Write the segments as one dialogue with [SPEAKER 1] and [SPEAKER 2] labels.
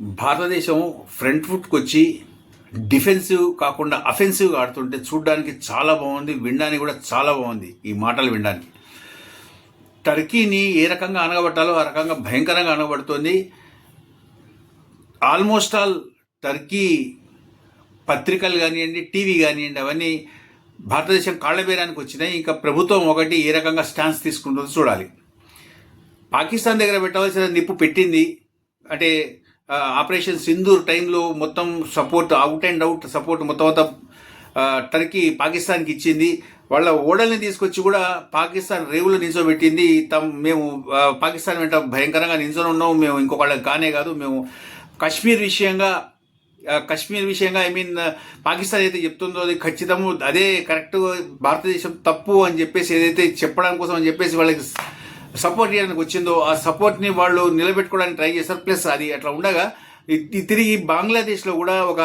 [SPEAKER 1] భారతదేశం ఫ్రంట్ ఫుట్కి వచ్చి డిఫెన్సివ్ కాకుండా అఫెన్సివ్గా ఆడుతుంటే చూడడానికి చాలా బాగుంది వినడానికి కూడా చాలా బాగుంది ఈ మాటలు వినడానికి. టర్కీని ఏ రకంగా అనగబట్టాలో ఆ రకంగా భయంకరంగా అనగబడుతోంది ఆల్మోస్ట్ ఆల్ టర్కీ పత్రికలు కానివ్వండి టీవీ కానివ్వండి అవన్నీ భారతదేశం కాళ్ళబేరానికి వచ్చినాయి. ఇంకా ప్రభుత్వం ఒకటి ఏ రకంగా స్టాన్స్ తీసుకుంటుందో చూడాలి. పాకిస్తాన్ దగ్గర పెట్టవలసిన నిప్పు పెట్టింది. అంటే ఆపరేషన్ సింధూర్ టైంలో మొత్తం support out and out support మొత్తం అంతా టర్కీ పాకిస్తాన్కి ఇచ్చింది. వాళ్ళ ఓడల్ని తీసుకొచ్చి కూడా పాకిస్తాన్ రేవులో నిల్చోబెట్టింది. తమ మేము పాకిస్తాన్ వెంట భయంకరంగా నిల్చొని ఉన్నాం. మేము ఇంకొకళ్ళకి కానే కాదు. మేము కశ్మీర్ విషయంగా కశ్మీర్ విషయంగా ఐ మీన్ పాకిస్తాన్ అయితే చెప్తుందో అది ఖచ్చితము అదే కరెక్ట్. భారతదేశం తప్పు అని చెప్పేసి ఏదైతే చెప్పడం కోసం అని చెప్పేసి వాళ్ళకి సపోర్ట్ చేయడానికి వచ్చిందో ఆ సపోర్ట్ని వాళ్ళు నిలబెట్టుకోవడానికి ట్రై చేస్తారు ప్లస్ అది అట్లా ఉండగా తిరిగి బంగ్లాదేశ్లో కూడా ఒక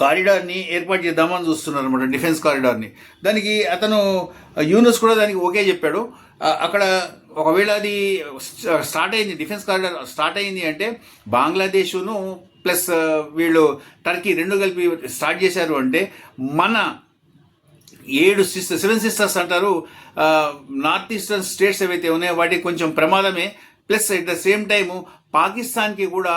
[SPEAKER 1] కారిడార్ని ఏర్పాటు చేద్దామని చూస్తున్నారు అనమాట డిఫెన్స్ కారిడార్ని. దానికి అతను యూనస్ కూడా దానికి ఓకే చెప్పాడు. అక్కడ ఒకవేళ అది స్టార్ట్ అయింది డిఫెన్స్ కారిడార్ స్టార్ట్ అయింది అంటే బంగ్లాదేశ్ను ప్లస్ వీళ్ళు టర్కీ రెండు కలిపి స్టార్ట్ చేశారు అంటే మన ఏడు సిస్టర్ సెవెన్ సిస్టర్స్ అంటారు. నార్త్ ఈస్టర్న్ స్టేట్స్ ఏవైతే ఉన్నాయో వాటికి కొంచెం ప్రమాదమే. Plus at the same time పాకిస్తాన్కి కూడా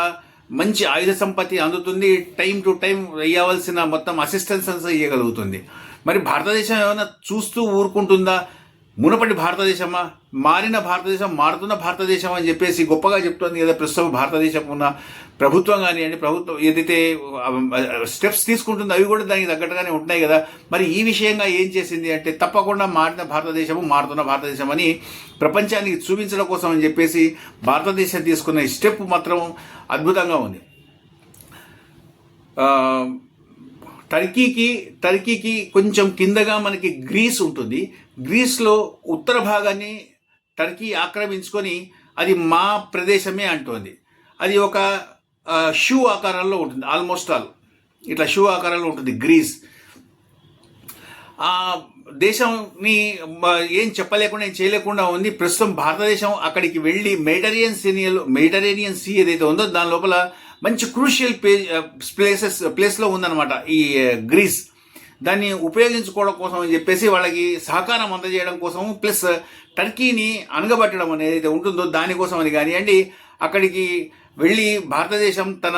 [SPEAKER 1] మంచి ఆయుధ సంపత్తి అందుతుంది. టైం టు టైం వేయవలసిన మొత్తం అసిస్టెన్స్ ఇవ్వగలుగుతుంది మరి భారతదేశం ఏమైనా చూస్తూ ఊరుకుంటుందా? మునపటి భారతదేశమా? మారిన భారతదేశం మారుతున్న భారతదేశం అని చెప్పేసి గొప్పగా చెప్తోంది కదా ప్రస్తుతం భారతదేశం ఉన్న ప్రభుత్వం కానివ్వండి ప్రభుత్వం ఏదైతే స్టెప్స్ తీసుకుంటుందో అవి కూడా దానికి తగ్గట్టుగానే ఉంటున్నాయి కదా. మరి ఈ విషయంగా ఏం చేసింది అంటే తప్పకుండా మారిన భారతదేశము మారుతున్న భారతదేశం అని ప్రపంచానికి చూపించడం కోసం అని చెప్పేసి భారతదేశం తీసుకున్న ఈ స్టెప్ మాత్రం అద్భుతంగా ఉంది. టర్కీకి టర్కీకి కొంచెం కిందగా మనకి గ్రీస్ ఉంటుంది. గ్రీస్లో ఉత్తర భాగాన్ని టర్కీ ఆక్రమించుకొని అది మా ప్రదేశమే అంటుంది. అది ఒక షూ ఆకారంలో ఉంటుంది ఆల్మోస్ట్ ఆల్. ఇట్లా షూ ఆకారంలో ఉంటుంది గ్రీస్. ఆ దేశంని ఏం చెప్పలేకుండా ఏం చేయలేకుండా ఉంది. ప్రస్తుతం భారతదేశం అక్కడికి వెళ్ళి మెడిటరేనియన్ సీనియల్ మెడిటరేనియన్ సీ ఏదైతే ఉందో దాని లోపల మంచి క్రూషియల్ ప్లేసెస్ ప్లేస్లో ఉందన్నమాట ఈ uh, గ్రీస్ దాన్ని ఉపయోగించుకోవడం కోసం అని చెప్పేసి వాళ్ళకి సహకారం అందజేయడం కోసం ప్లస్ టర్కీని uh, అనగబట్టడం అనేది ఉంటుందో దానికోసం అని కానివ్వండి అక్కడికి వెళ్ళి భారతదేశం తన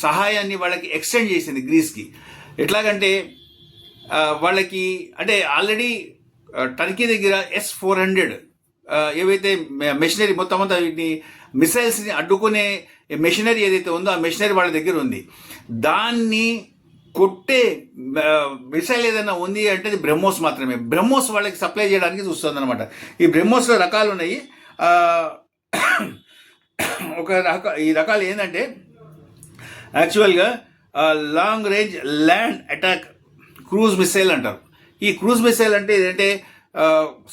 [SPEAKER 1] సహాయాన్ని వాళ్ళకి ఎక్స్టెండ్ చేసింది గ్రీస్కి ఎట్లాగంటే uh, వాళ్ళకి అంటే ఆల్రెడీ టర్కీ దగ్గర ఎస్ ఫోర్ హండ్రెడ్ ఏవైతే మెషినరీ మొత్తం అంతా వీటిని మిసైల్స్ని అడ్డుకునే మెషినరీ ఏదైతే ఉందో ఆ మెషినరీ వాళ్ళ దగ్గర ఉంది. దాన్ని కొట్టే మిసైల్ ఏదైనా ఉంది అంటే అది బ్రహ్మోస్ మాత్రమే. బ్రహ్మోస్ వాళ్ళకి సప్లై చేయడానికి చూస్తుంది అనమాట ఈ బ్రహ్మోస్లో రకాలు ఉన్నాయి. ఒక రక ఈ రకాలు ఏంటంటే యాక్చువల్గా long range land attack cruise missile అంటారు. ఈ క్రూజ్ మిసైల్ అంటే ఏంటంటే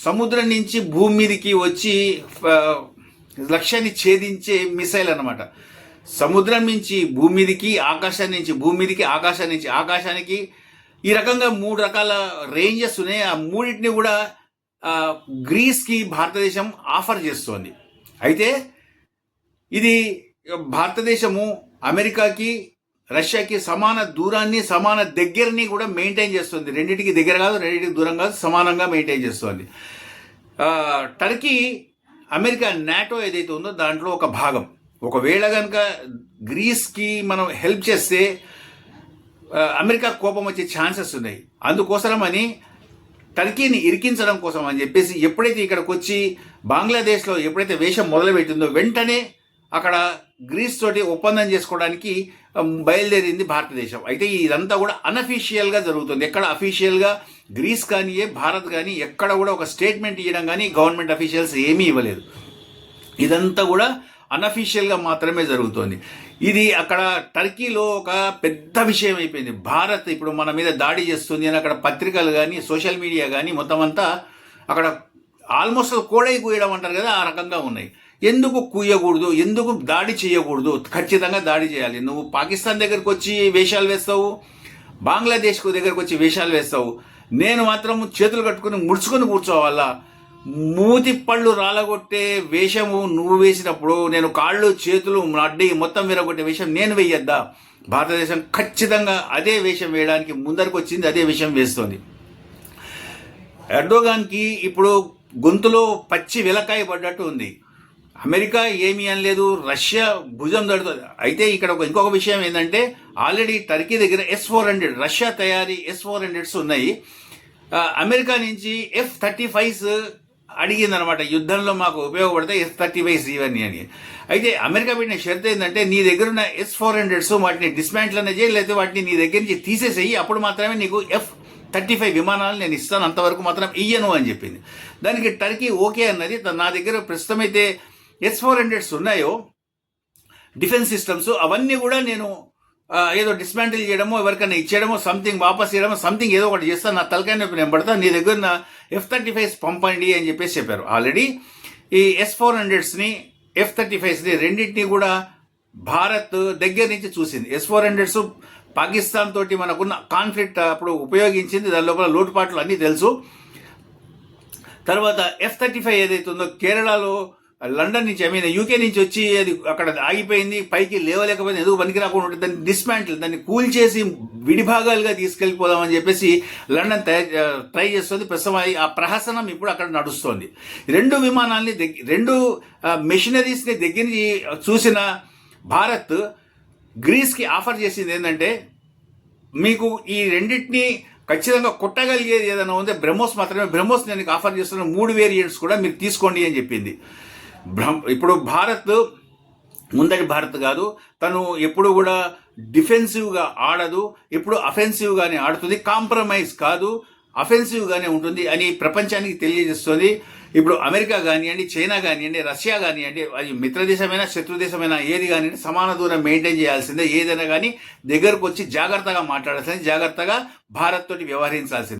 [SPEAKER 1] సముద్రం నుంచి భూమి మీదకి వచ్చి లక్ష్యాన్ని ఛేదించే మిసైల్ అన్నమాట. సముద్రం నుంచి భూమి మీదకి ఆకాశం నుంచి భూమి మీదకి ఆకాశం నుంచి ఆకాశానికి ఈ రకంగా మూడు రకాల రేంజెస్ ఉన్నాయి. ఆ మూడింటిని కూడా గ్రీస్కి భారతదేశం ఆఫర్ చేస్తోంది. అయితే ఇది భారతదేశము అమెరికాకి రష్యాకి సమాన దూరాన్ని సమాన దగ్గరని కూడా మెయింటైన్ చేస్తుంది. రెండింటికి దగ్గర కాదు రెండింటికి దూరం కాదు సమానంగా మెయింటైన్ చేస్తుంది. టర్కీ అమెరికా నాటో ఏదైతే ఉందో దాంట్లో ఒక భాగం. ఒకవేళ కనుక గ్రీస్కి మనం హెల్ప్ చేస్తే అమెరికా కోపం వచ్చే ఛాన్సెస్ ఉన్నాయి. అందుకోసమని టర్కీని ఇరికించడం కోసం అని చెప్పేసి ఎప్పుడైతే ఇక్కడికి వచ్చి బంగ్లాదేశ్లో ఎప్పుడైతే వేషం మొదలుపెట్టిందో వెంటనే అక్కడ గ్రీస్ తోటి ఒప్పందం చేసుకోవడానికి బయలుదేరింది భారతదేశం. అయితే ఇదంతా కూడా అనఫీషియల్గా జరుగుతుంది. ఎక్కడ అఫీషియల్గా గ్రీస్ కానీ భారత్ కానీ ఎక్కడ కూడా ఒక స్టేట్మెంట్ ఇవ్వడం కానీ గవర్నమెంట్ అఫీషియల్స్ ఏమీ ఇవ్వలేదు. ఇదంతా కూడా అనఫీషియల్గా మాత్రమే జరుగుతోంది. ఇది అక్కడ టర్కీలో ఒక పెద్ద విషయం అయిపోయింది. భారత్ ఇప్పుడు మన మీద దాడి చేస్తుంది అని అక్కడ పత్రికలు కానీ సోషల్ మీడియా కానీ మొత్తం అంతా అక్కడ ఆల్మోస్ట్ కోడై కూయడం అంటారు కదా ఆ రకంగా ఉన్నాయి. ఎందుకు కూయకూడదు? ఎందుకు దాడి చేయకూడదు? ఖచ్చితంగా దాడి చేయాలి. నువ్వు పాకిస్తాన్ దగ్గరకు వచ్చి వేషాలు వేస్తావు బంగ్లాదేశ్ దగ్గరకు వచ్చి వేషాలు వేస్తావు. నేను మాత్రం చేతులు కట్టుకుని ముడుచుకొని కూర్చోవాలా? మూతి పళ్ళు రాలగొట్టే వేషము నువ్వు వేసినప్పుడు నేను కాళ్ళు చేతులు అడ్డి మొత్తం విరగొట్టే వేషం నేను వేయద్దా? భారతదేశం ఖచ్చితంగా అదే వేషం వేయడానికి ముందరకు వచ్చింది అదే వేషం వేస్తుంది. ఎర్డోగాన్కి ఇప్పుడు గొంతులో పచ్చి విలకాయ పడ్డట్టు ఉంది. అమెరికా ఏమీ అనలేదు రష్యా భుజం దడుతుంది అయితే ఇక్కడ ఒక ఇంకొక విషయం ఏంటంటే ఆల్రెడీ టర్కీ దగ్గర ఎస్ ఫోర్ హండ్రెడ్ రష్యా తయారీ ఎస్ ఫోర్ హండ్రెడ్స్ ఉన్నాయి. అమెరికా నుంచి ఎఫ్ థర్టీ ఫైవ్స్ అడిగిందనమాట. యుద్ధంలో మాకు ఉపయోగపడతాయి ఎస్ థర్టీ ఫైవ్స్ ఇవన్నీ అని. అయితే అమెరికా పెట్టిన షరత్ ఏంటంటే నీ దగ్గర ఉన్న ఎస్ ఫోర్ హండ్రెడ్స్ వాటిని డిస్మాంటిల్ అనే చేయి లేకపోతే వాటిని నీ దగ్గర నుంచి తీసేసేయి. అప్పుడు మాత్రమే నీకు ఎఫ్ థర్టీ ఫైవ్ విమానాలు నేను ఇస్తాను అంతవరకు మాత్రం ఇయ్యను అని చెప్పింది. దానికి టర్కీ ఓకే అన్నది నా దగ్గర ప్రస్తుతం అయితే ఎస్ ఫోర్ హండ్రెడ్స్ ఉన్నాయో డిఫెన్స్ సిస్టమ్స్ అవన్నీ కూడా నేను ఏదో డిస్మాంటిల్ చేయడమో ఎవరికైనా ఇచ్చేయడమో సంథింగ్ వాపస్ చేయడమో సంథింగ్ ఏదో ఒకటి చేస్తాను నా తలకాయ నొప్పి నేను పడతా నీ దగ్గర నా ఎఫ్ థర్టీ ఫైవ్స్ పంపండి అని చెప్పేసి చెప్పారు. ఆల్రెడీ ఈ ఎస్ ఫోర్ హండ్రెడ్స్ని ఎఫ్ థర్టీ ఫైవ్స్ని రెండింటిని కూడా భారత్ దగ్గర నుంచి చూసింది. ఎస్ ఫోర్ హండ్రెడ్స్ పాకిస్తాన్ తోటి మనకున్న కాన్ఫ్లిక్ట్ అప్పుడు ఉపయోగించింది దాని లోపల లోటుపాట్లు అన్నీ తెలుసు. తర్వాత ఎఫ్ థర్టీ ఫైవ్ ఏదైతే ఉందో కేరళలో లండన్ నుంచి ఐ మీన్ యూకే నుంచి వచ్చి అది అక్కడ ఆగిపోయింది పైకి లేవలేకపోయింది ఎందుకు పనికి రాకుండా ఉంటుంది దాన్ని డిస్మాంటిల్ దాన్ని కూల్ చేసి విడిభాగాలుగా తీసుకెళ్ళిపోదామని చెప్పేసి లండన్ ట్రై చేస్తుంది. ప్రస్తుతం ఆ ప్రహసనం ఇప్పుడు అక్కడ నడుస్తోంది. రెండు విమానాల్ని దగ్గ- రెండు మెషినరీస్ని దగ్గర నుంచి చూసిన భారత్ గ్రీస్కి ఆఫర్ చేసింది ఏంటంటే మీకు ఈ రెండింటిని ఖచ్చితంగా కొట్టగలిగేది ఏదైనా ఉంటే బ్రహ్మోస్ మాత్రమే. బ్రహ్మోస్ నేను ఆఫర్ చేస్తున్న మూడు వేరియంట్స్ కూడా మీరు తీసుకోండి అని చెప్పింది. బ్రహ్మ ఇప్పుడు భారత్ ముందటి భారత్ కాదు తను ఎప్పుడు కూడా డిఫెన్సివ్గా ఆడదు ఎప్పుడు అఫెన్సివ్గానే ఆడుతుంది కాంప్రమైజ్ కాదు అఫెన్సివ్గానే ఉంటుంది అని ప్రపంచానికి తెలియజేస్తుంది. ఇప్పుడు అమెరికా కానివ్వండి చైనా కానివ్వండి రష్యా కానివ్వండి అది మిత్రదేశమైనా శత్రుదేశమైనా ఏది కానివ్వండి సమాన దూరం మెయింటైన్ చేయాల్సిందే. ఏదైనా కానీ దగ్గరకు వచ్చి జాగ్రత్తగా మాట్లాడాల్సిందే జాగ్రత్తగా భారత్ తోటి వ్యవహరించాల్సిందే.